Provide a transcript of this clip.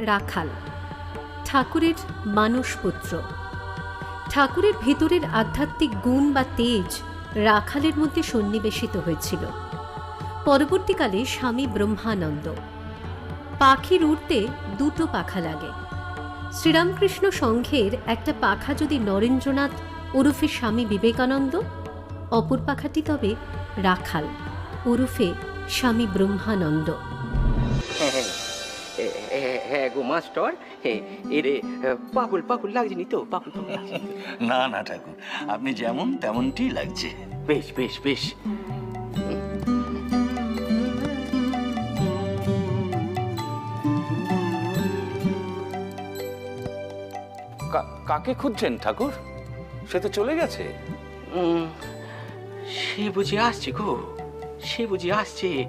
রাখাল, ঠাকুরের মানসপুত্র ঠাকুরের ভেতরের আধ্যাত্মিক গুণ বা তেজ রাখালের মধ্যে সন্নিবেশিত হয়েছিল। পরবর্তীকালে স্বামী ব্রহ্মানন্দ। পাখির উড়তে দুটো পাখা লাগে। শ্রীরামকৃষ্ণ সংঘের একটা পাখা যদি নরেন্দ্রনাথ ওরফে স্বামী বিবেকানন্দ, অপর পাখাটি তবে রাখাল ওরফে স্বামী ব্রহ্মানন্দ। হ্যাঁ গো মাস্টার এরে পাগল পাগল লাগছে নি তো পাগল নি তো? না না ঠাকুর আপনি যেমন তেমনটি লাগছে। বেশ বেশ বেশ। কা- কাকে খুঁজছেন ঠাকুর? সে তো চলে গেছে। উম, সে বুঝি আসছে গো সে বুঝি আসছে।